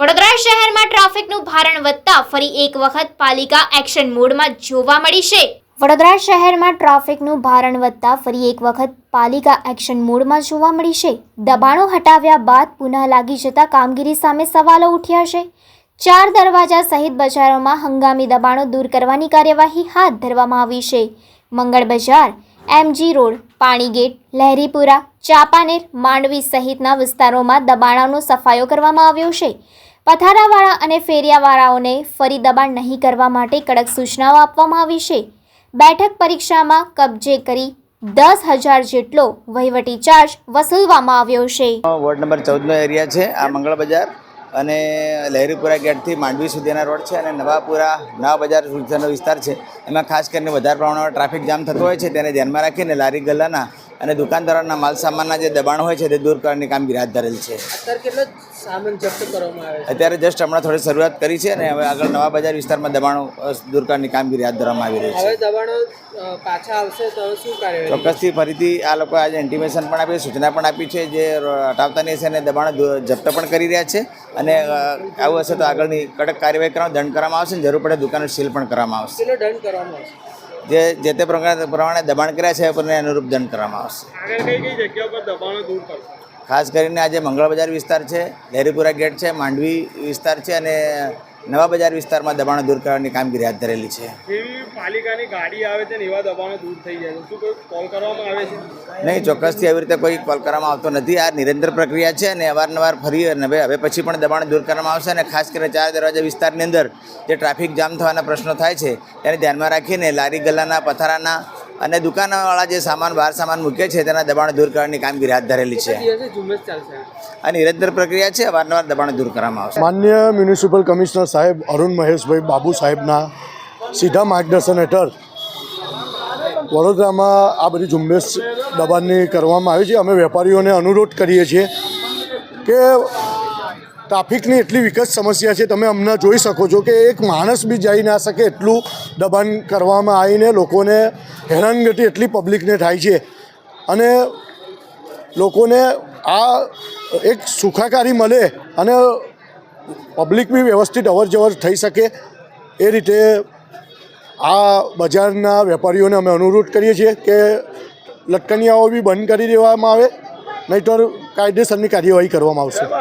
વડોદરા શહેરમાં ટ્રાફિકનું ભારણ વધતા ફરી એક વખત પાલિકા એક્શન મોડમાં જોવા મળી છે. વડોદરા શહેરમાં ટ્રાફિકનું ભારણ વધતા ફરી એક વખત પાલિકા એક્શન મોડમાં જોવા મળી છે. દબાણો હટાવ્યા બાદ પુનઃ લાગી જતા કામગીરી સામે સવાલો ઉઠ્યા છે. ચાર દરવાજા સહિત બજારોમાં હંગામી દબાણો દૂર કરવાની કાર્યવાહી હાથ ધરવામાં આવી છે. મંગળ બજાર, એમજી રોડ પાણીગેટ લહેરીપુરા, ચાપાનેર, માંડવી સહિતના વિસ્તારોમાં દબાણોનો સફાયો કરવામાં આવ્યો છે. પથારાવાળા અને ફેરિયાવાળાઓને ફરી દબાણ નહીં કરવા માટે કડક સૂચનાઓ આપવામાં આવી છે. બેઠક પરીક્ષામાં કબજે કરી દસ હજાર જેટલો વહીવટી ચાર્જ વસૂલવામાં આવ્યો છે. વોર્ડ નંબર ચૌદનો એરિયા છે, આ મંગળ બજાર અને લહેરીપુરા ગેટથી માંડવી સુધીના રોડ છે અને નવાપુરા નવા બજાર સુધીનો વિસ્તાર છે. એમાં ખાસ કરીને વધારે પ્રમાણમાં ટ્રાફિક જામ થતો હોય છે, તેને ધ્યાનમાં રાખીને લારી ગલ્લાના અને દુકાનદારોના માલ સામાનના જે દબાણ હોય છે તે દૂર કરવાની કામગીરી હાથ ધરેલ છે. અત્યારે જસ્ટ હમણાં થોડી શરૂઆત કરી છે અને હવે આગળ નવા બજાર વિસ્તારમાં દબાણો દૂર કરવાની કામગીરી હાથ ધરવામાં આવી રહી છે. દબાણો પાછા આવશે તો શું કાર્યવાહી ચોક્કસથી ફરીથી આ લોકો આજે ઇન્ટિમેશન પણ આપી સૂચના પણ આપી છે જે હટાવતા નહીં હશે અને દબાણો જપ્ત પણ કરી રહ્યા છે અને આવું હશે તો આગળની કડક કાર્યવાહી કરવા દંડ કરવામાં આવશે જરૂર પડે દુકાનો સીલ પણ કરવામાં આવશે. દંડ કરવામાં આવશે? જે જે તે પ્રમાણે પ્રમાણે દબાણ કર્યા છે એ પર અનુરૂપ દંડ કરવામાં આવશે. ખાસ કરીને આજે મંગળ બજાર વિસ્તાર છે લહેરીપુરા ગેટ છે માંડવી વિસ્તાર છે અને નવા બજાર વિસ્તારમાં દબાણો દૂર કરવાની કામગીરી હાથ ધરેલી છે. પાલિકાની ગાડી આવે છે એવા દબાણો દૂર થઈ જાય શું કોઈ કોલ કરવામાં આવે છે? નહીં ચોક્કસથી આવી રીતે કોઈ કોલ કરવામાં આવતો નથી. આ નિરંતર પ્રક્રિયા છે અને અવારનવાર ફરી અને હવે હવે પછી પણ દબાણ દૂર કરવામાં આવશે અને ખાસ કરીને ચાર દરવાજા વિસ્તારની અંદર જે ટ્રાફિક જામ થવાના પ્રશ્નો થાય છે તેને ધ્યાનમાં રાખીને લારી ગલ્લાના પથારાના અને દુકાનવાળા જે સામાન બહાર સામાન મૂકે છે તેના દબાણ દૂર કરવાની કામગીરી હાથ ધરેલી છે. આ નિરંતર પ્રક્રિયા છે વારંવાર દબાણ દૂર કરવામાં આવશે. માન્ય મ્યુનિસિપલ કમિશનર સાહેબ અરુણ મહેશભાઈ બાબુ સાહેબના સીધા માર્ગદર્શન હેઠળ વડોદરામાં આ બધી ઝુંબેશ દબાણની કરવામાં આવી છે. અમે વેપારીઓને અનુરોધ કરીએ છીએ કે ટ્રાફિકની એટલી વિકટ સમસ્યા છે, તમે હમણાં જોઈ શકો છો કે એક માણસ બી જઈ ના શકે એટલું દબાણ કરવામાં આવીને લોકોને હેરાનગતિ એટલી પબ્લિકને થાય છે. અને લોકોને આ એક સુખાકારી મળે અને પબ્લિક બી વ્યવસ્થિત અવર જવર થઈ શકે એ રીતે આ બજારના વેપારીઓને અમે અનુરોધ કરીએ છીએ કે લટકનિયાઓ બી બંધ કરી દેવામાં આવે, નહીંતર કાયદેસરની કાર્યવાહી કરવામાં આવશે.